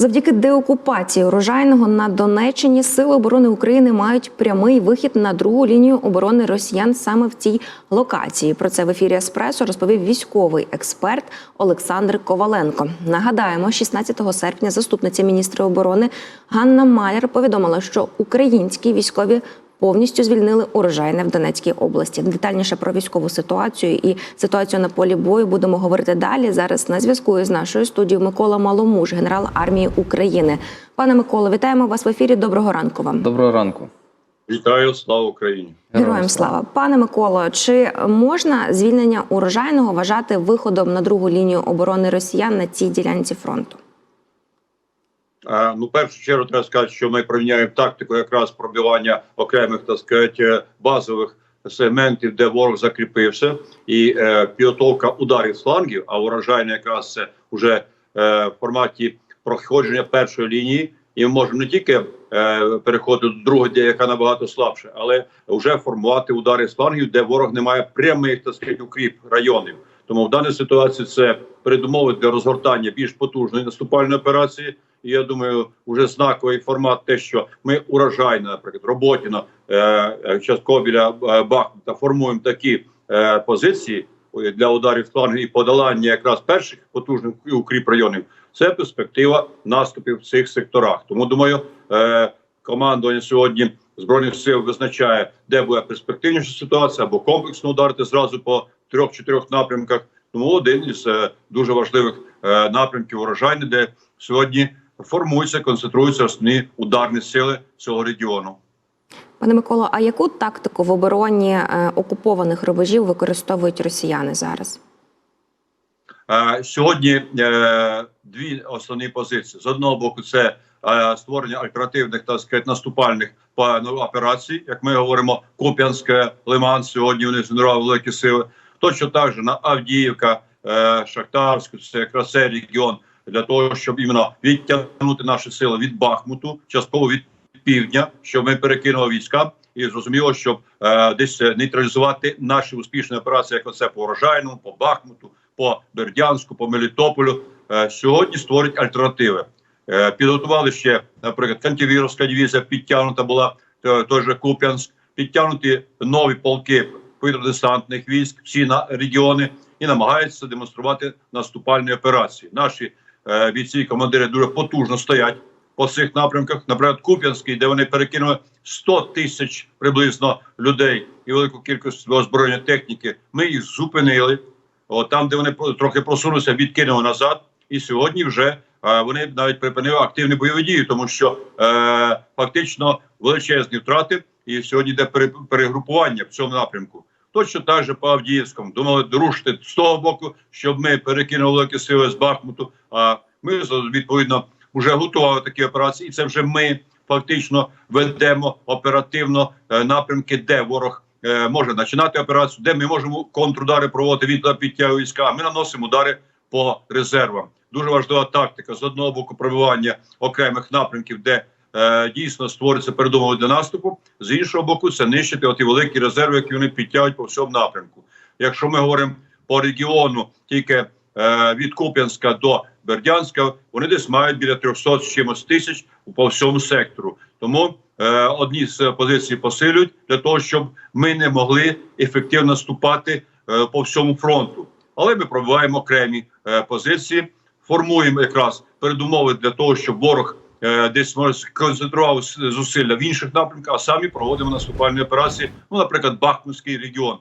Завдяки деокупації урожайного на Донеччині сили оборони України мають прямий вихід на другу лінію оборони росіян саме в цій локації. Про це в ефірі Еспресо розповів військовий експерт Олександр Коваленко. Нагадаємо, 16 серпня заступниця міністра оборони Ганна Маляр повідомила, що українські військові повністю звільнили урожайне в Донецькій області. Детальніше про військову ситуацію і ситуацію на полі бою будемо говорити далі. Зараз на зв'язку із нашою студією Микола Маломуж, генерал армії України. Пане Миколо, вітаємо вас в ефірі. Доброго ранку вам. Доброго ранку. Вітаю, слава Україні! Героям слава, пане Миколо. Чи можна звільнення урожайного вважати виходом на другу лінію оборони росіян на цій ділянці фронту? А, ну, першу чергу треба сказати, що ми приміняємо тактику якраз пробивання окремих так сказати, базових сегментів, де ворог закріпився, і е, підготовка ударів флангів, а урожайне якраз це вже е, в форматі проходження першої лінії. І ми можемо не тільки е, переходити до другої, яка набагато слабше, але вже формувати удари флангів, де ворог не має прямих так сказати, укріп районів. Тому в даній ситуації це передумови для розгортання більш потужної наступальної операції. І я думаю, вже знаковий формат, те, що ми урожайно, наприклад, роботіно е, е, частково біля е, Бахмута формуємо такі е, позиції для ударів з флангів і подолання якраз перших потужних укріп районів. Це перспектива наступів в цих секторах. Тому думаю, е, командування сьогодні збройних сил визначає, де буде перспективніша ситуація, або комплексно ударити зразу по трьох-чотирьох напрямках. Тому один із е, дуже важливих е, напрямків урожайний, де сьогодні формуються, концентруються основні ударні сили цього регіону. Пане Миколо, а яку тактику в обороні е, окупованих рубежів використовують росіяни зараз? Е, Сьогодні е, дві основні позиції: з одного боку, це створення альтернативних так сказати, наступальних па- ну, операцій, як ми говоримо, Куп'янське, Лиман. Сьогодні вони згенерували великі сили. Точно так же на Авдіївка, Шахтарську, це якраз цей регіон для того, щоб іменно відтягнути наші сили від Бахмуту, частково від півдня, щоб ми перекинули війська. І зрозуміло, щоб е, десь е, нейтралізувати наші успішні операції, як оце по урожайному, по Бахмуту, по Бердянську, по Мелітополю. Е, сьогодні створять альтернативи. Е, підготували ще, наприклад, Кантівіровська дивізія підтягнута була е, той же Куп'янськ, підтягнуті нові полки повітряно-десантних військ, всі на регіони і намагаються демонструвати наступальні операції. Наші бійці, командири дуже потужно стоять по цих напрямках. Наприклад, Куп'янський, де вони перекинули 100 тисяч приблизно людей і велику кількість озброєння техніки. Ми їх зупинили. От там, де вони трохи просунулися, відкинули назад. І сьогодні вже е, вони навіть припинили активні бойові дії, тому що е, фактично величезні втрати, і сьогодні йде пере- перегрупування в цьому напрямку. Точно так же по Авдіївському думали дорушити з того боку, щоб ми перекинули сили з Бахмуту. А ми відповідно вже готували такі операції, і це вже ми фактично ведемо оперативно е, напрямки, де ворог е, може починати операцію, де ми можемо контрудари проводити від підтягу війська. Ми наносимо удари по резервам. Дуже важлива тактика з одного боку пробивання окремих напрямків, де е, дійсно створюється передумови для наступу. З іншого боку, це нищити оті великі резерви, які вони підтягують по всьому напрямку. Якщо ми говоримо по регіону, тільки е, від Куп'янська до Бердянська, вони десь мають біля 300 з чимось тисяч по всьому сектору. Тому е, одні з позицій посилюють для того, щоб ми не могли ефективно наступати е, по всьому фронту. Але ми пробиваємо окремі е, позиції, формуємо якраз передумови для того, щоб ворог десь може сконцентрував зусилля в інших напрямках, а самі проводимо наступальні операції. Ну, наприклад, Бахмутський регіон,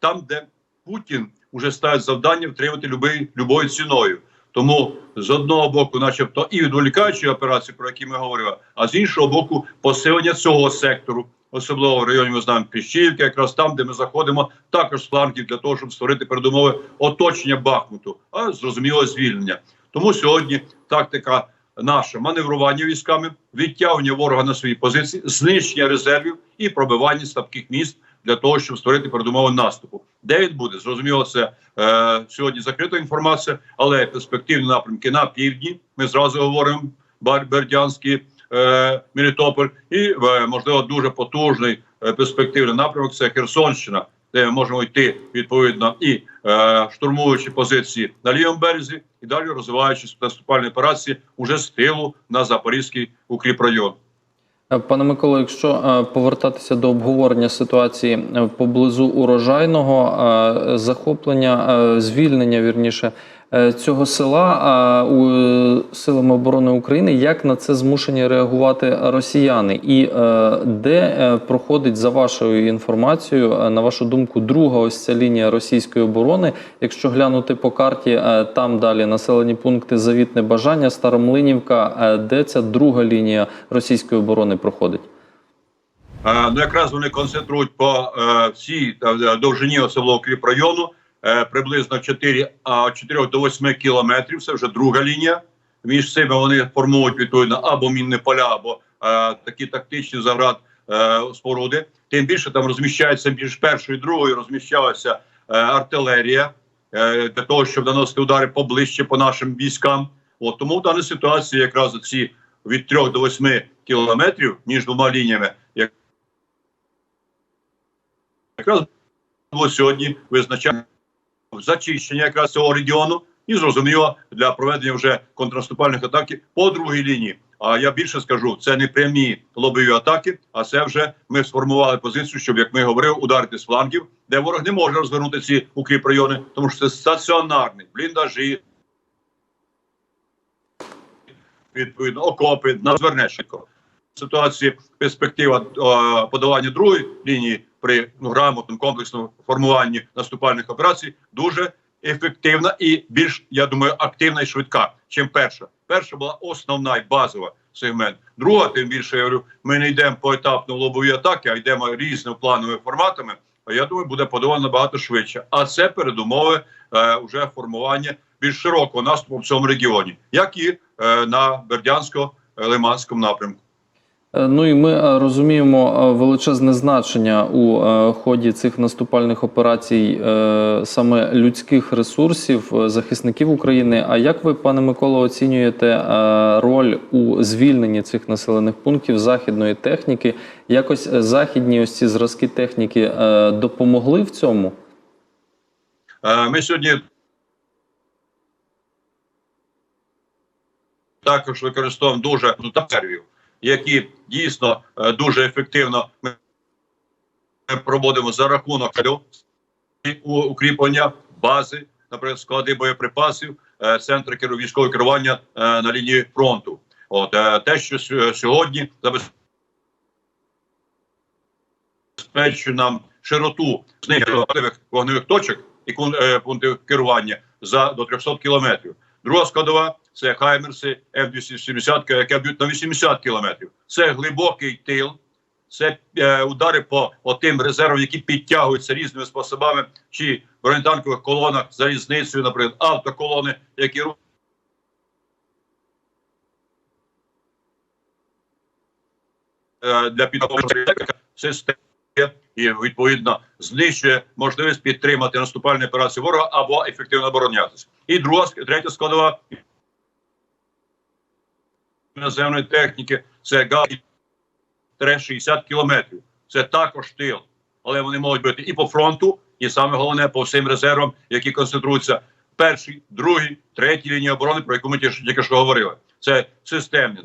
там, де Путін вже ставить завдання втримати любий, любою ціною. Тому з одного боку, начебто, і відволікаючі операції, про які ми говорили, а з іншого боку, посилення цього сектору, особливо в районі ми знаємо Кліщівки, якраз там, де ми заходимо, також з флангів для того, щоб створити передумови оточення Бахмуту, а зрозуміло звільнення. Тому сьогодні тактика наша маневрування військами, відтягування ворога на свої позиції, знищення резервів і пробивання слабких міст для того, щоб створити передумови наступу. Де він буде? Зрозуміло, це е, сьогодні закрита інформація, але перспективні напрямки на півдні. Ми зразу говоримо Бердянський, е, Мелітополь, і е, можливо дуже потужний е, перспективний напрямок це Херсонщина. Де можемо йти відповідно і е, штурмуючи позиції на лівому березі, і далі розвиваючи наступальні операції уже з тилу на запорізький укріпрайон. Е, Пане Миколо, якщо е, повертатися до обговорення ситуації е, поблизу урожайного захоплення, звільнення вірніше цього села е, у силами оборони України, як на це змушені реагувати росіяни? І е, де е, проходить за вашою інформацією, е, на вашу думку, друга ось ця лінія російської оборони? Якщо глянути по карті, е, там далі населені пункти Завітне Бажання, Старомлинівка, е, де ця друга лінія російської оборони проходить? Е, ну якраз вони концентрують по е, всій е, довжині особливо укріпрайону е, приблизно 4, а, 4 до 8 кілометрів. Це вже друга лінія. Між цими вони формують відповідно або мінні поля, або е, такі тактичні заград е, споруди. Тим більше там розміщається між першою і другою розміщалася е, артилерія е, для того, щоб наносити удари поближче по нашим військам. От тому в даній ситуації якраз ці від 3 до 8 кілометрів між двома лініями як якраз було сьогодні визначає зачищення якраз цього регіону і зрозуміло для проведення вже контрнаступальних атак по другій лінії. А я більше скажу, це не прямі лобові атаки, а це вже ми сформували позицію, щоб як ми говорили, ударити з флангів, де ворог не може розвернути ці укріпрайони, тому що це стаціонарні бліндажі, відповідно окопи на звернешенко. Ситуації перспектива о, подавання другої лінії при ну, грамотному комплексному формуванні наступальних операцій дуже ефективна і більш, я думаю, активна і швидка, чим перша. Перша була основна і базова сегмент. Друга, тим більше я говорю, ми не йдемо поетапно в лобові атаки, а йдемо різними плановими форматами. А я думаю, буде подавано набагато швидше. А це передумови е, вже формування більш широкого наступу в цьому регіоні, як і е, на Бердянсько-Лиманському напрямку. Е, Ну і ми е, розуміємо е, величезне значення у ході цих наступальних операцій саме людських ресурсів захисників України. А як ви, пане Миколо, оцінюєте роль у звільненні цих населених пунктів західної техніки? Якось західні ось ці зразки техніки допомогли в цьому? Ми сьогодні також використовуємо дуже сервів, які дійсно е, дуже ефективно ми проводимо за рахунок укріплення бази, наприклад, склади боєприпасів, е, центри військового керування е, на лінії фронту. От те, що сьогодні забезпечує нам широту знищення вогневих точок і пунктів керування за до 300 кілометрів. Друга складова це Хаймерси М270, яке б'ють на 80 кілометрів. Це глибокий тил, це е, удари по тим резервам, які підтягуються різними способами, чи в бронетанкових колонах залізницею, наприклад, автоколони, які е, для підтримки системи і відповідно знищує можливість підтримати наступальні операції ворога або ефективно оборонятися. І друга третя складова наземної техніки це ГА 60 кілометрів. Це також тил, але вони можуть бути і по фронту, і саме головне по всім резервам, які концентруються в першій, другій, третій лінії оборони, про яку ми тільки що говорили. Це системні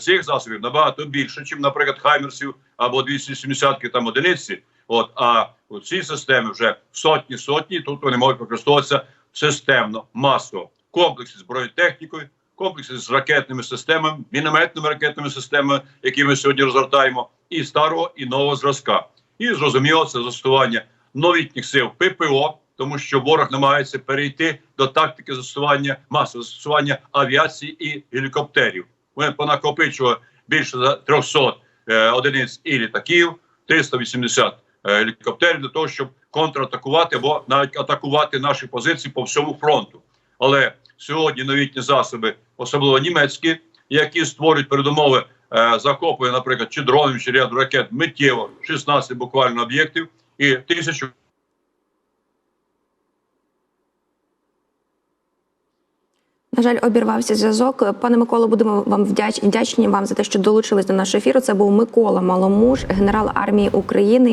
цих засобів набагато більше, ніж, наприклад, хаймерсів або 270 там одиниці. От а у цій системі вже сотні сотні. Тут вони можуть використовуватися системно, масово. Комплекси з бронетехнікою, комплекси з ракетними системами, мінометними ракетними системами, які ми сьогодні розгортаємо, і старого, і нового зразка. І зрозуміло, це застосування новітніх сил ППО, тому що ворог намагається перейти до тактики застосування масового застосування авіації і гелікоптерів. Ми понакопичували більше за 300 е, одиниць і літаків, 380 е, гелікоптерів для того, щоб контратакувати або навіть атакувати наші позиції по всьому фронту. Але сьогодні новітні засоби, особливо німецькі, які створюють передумови е, захоплення, наприклад, чи дронів, чи ряду ракет миттєво 16 буквально об'єктів і тисячу. На жаль, обірвався зв'язок. Пане Миколо, будемо вам вдяч... вдячні вам за те, що долучились до нашого ефіру. Це був Микола Маломуж, генерал армії України.